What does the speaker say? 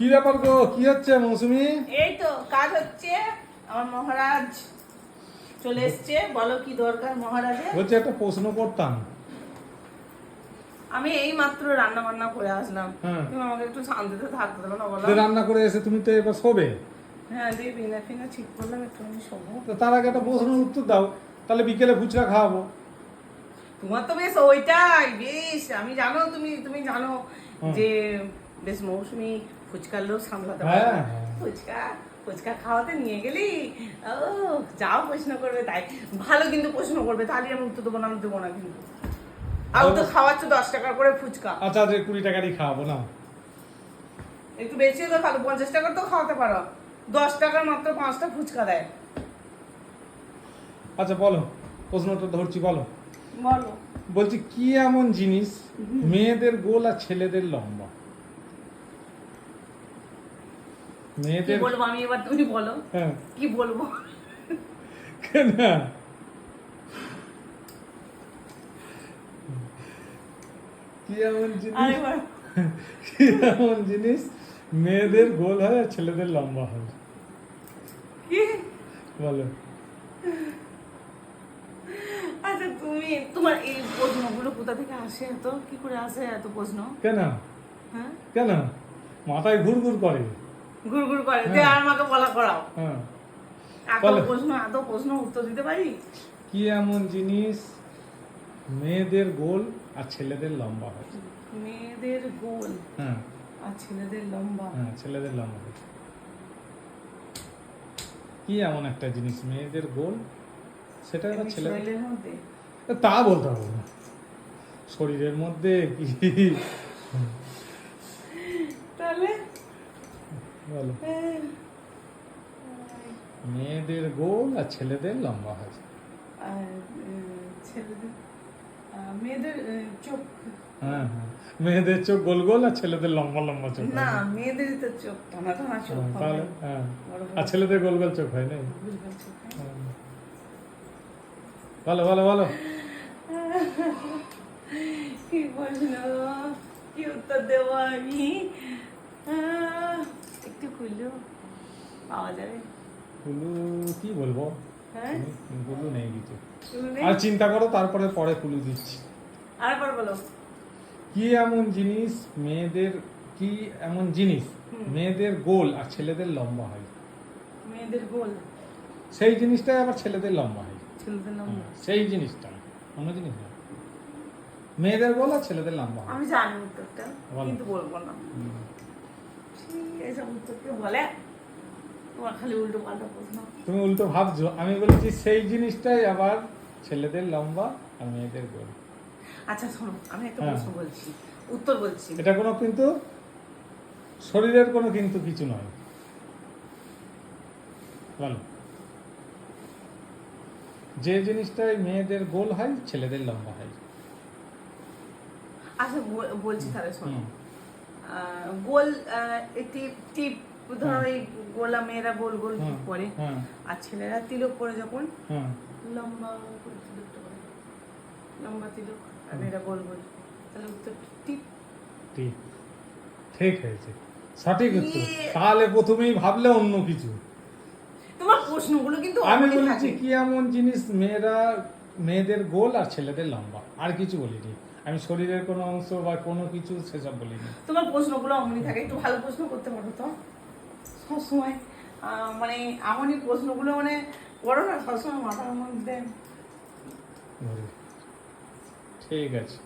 কি ব্যাপার গো? কি হচ্ছে মৌসুমি? এই তো কাজ হচ্ছে। আমার মহারাজ চলে এসছে। বলো কি দরকার মহারাজের? বলছি একটা প্রশ্ন করতাম। আমি এই মাত্র রান্না বান্না করে আসলাম। হ্যাঁ। তুমি আমাকে একটু শান্তিতে থাকতে দেবো না বলো। রান্না করে এসে তুমি তো এবার শোবে। হ্যাঁ দিয়ে বিনা ফিনা ঠিক করলাম একটু আমি শোবো। তো তার আগে একটা প্রশ্নের উত্তর দাও। তাহলে বিকেলে ফুচকা খাওয়াবো। তোমার তো বেশ ওইটাই বেশ। আমি জানো তুমি তুমি জানো যে বেশ মৌসুমি ফুচকার লোক সামলাতে হ্যাঁ, হ্যাঁ। ফুচকা ফুচকা খাওয়াতে নিয়ে গেলি? ও যাও প্রশ্ন করবে তাই। ভালো কিন্তু প্রশ্ন করবে তাহলে আমি উত্তর দেবো না আমি দেবো না কিন্তু। আর তো খাওয়াচ্ছ দশ টাকা করে ফুচকা। আচ্ছা যে কুড়ি টাকারই খাওয়াবো না? একটু বেশি তো ভালো পঞ্চাশ টাকার তো খাওয়াতে পারো। দশ টাকার মাত্র পাঁচটা ফুচকা দেয়। আচ্ছা বলো প্রশ্নটা ধরছি বলো। বলো। বলছি কি এমন জিনিস মেয়েদের গোল আর ছেলেদের লম্বা কি মেয়েদের বলব আমি এবার তুমি বলো। হ্যাঁ। কি বলব? কেন? কি এমন জিনিস? কি এমন জিনিস? মেয়েদের গোল হয় আর ছেলেদের লম্বা হয়। কি? বলো। আচ্ছা তুমি তোমার এই প্রশ্নগুলো কোথা থেকে আসে এত? কি করে আসে এত প্রশ্ন? কেন? হ্যাঁ? কেন? মাথায় ঘুরঘুর করে। ঘুর ঘুর করে। হ্যাঁ। আর আমাকে বলা করাও হ্যাঁ। এত প্রশ্ন এত প্রশ্ন উত্তর দিতে পারি? কি এমন জিনিস? মেয়েদের গোল আর ছেলেদের লম্বা হয়। মেয়েদের গোল হ্যাঁ। আর ছেলেদের লম্বা। হ্যাঁ ছেলেদের লম্বা হয়। কি এমন একটা জিনিস? মেয়েদের গোল? সেটা এমনি ছেলেদের মধ্যে? তা বলতে হবে না। শরীরের মধ্যে কি তাহলে বলো মেয়েদের গোল আর ছেলেদের লম্বা হয় আর ছেলেদের মেয়েদের চোখ। হ্যাঁ হ্যাঁ। মেয়েদের চোখ গোল গোল আর ছেলেদের লম্বা লম্বা চোখ না মেয়েদেরই তো চোখ টানা টানা চোখ হ্যাঁ, তাহলে হ্যাঁ। আর ছেলেদের গোল গোল চোখ হয় না। বলো বলো বলো কি প্রশ্ন কি উত্তর দেব আমি? একটু খুললো পাওয়া যাবে। কুলু কি বলব? হ্যাঁ? কুলু নেই কিছু। আর চিন্তা করো তারপরে পরে কুলু দিচ্ছি। আরেকবার বলো। কি এমন জিনিস মেয়েদের কি এমন জিনিস মেয়েদের গোল আর ছেলেদের লম্বা হয়? মেয়েদের গোল। সেই জিনিসটাই আবার ছেলেদের লম্বা হয়। ছেলেদের লম্বা। সেই জিনিসটা অন্য জিনিস না। মেয়েদের গোল আর ছেলেদের লম্বা আমি জানি উত্তরটা কিন্তু বলব না। এইসব উত্তরকে বলে? তোমার খালি উল্টো পাল্টা প্রশ্ন। তুমি উল্টো ভাবছ। আমি বলছি সেই জিনিসটাই আবার ছেলেদের লম্বা আর মেয়েদের গোল। আচ্ছা শোনো আমি একটা হ্যাঁ। প্রশ্ন বলছি উত্তর বলছি। এটা কোনো কিন্তু শরীরের কোনো কিন্তু কিছু নয়। বলো। যে জিনিসটাই মেয়েদের গোল হয় ছেলেদের লম্বা হয়। আচ্ছা বলছি তাহলে শোনো। গোল একটি টিপ ধরো। এই গোলা মেয়েরা গোল গোল টিপ পরে আর ছেলেরা তিলক পরে যখন লম্বা করে তিলকটা লম্বা তিলক আর মেয়েরা গোল গোল। তাহলে উত্তর টিপ ঠিক ঠিক হয়েছে। সঠিক উত্তর। ইয়ে। তাহলে প্রথমেই ভাবলে অন্য কিছু। তোমার প্রশ্নগুলো কিন্তু আমি বলেছি কি এমন জিনিস মেয়েরা মেয়েদের গোল আর ছেলেদের লম্বা। আর কিছু বলিনি। আমি শরীরের কোনো অংশ বা কোনো কিছু সেসব বলিনি। তোমার প্রশ্নগুলো অমনি থাকে একটু ভালো প্রশ্ন করতে পারো তো। সবসময় মানে এমনই প্রশ্নগুলো মানে করো না সবসময় মাথার মধ্যে। ঠিক আছে।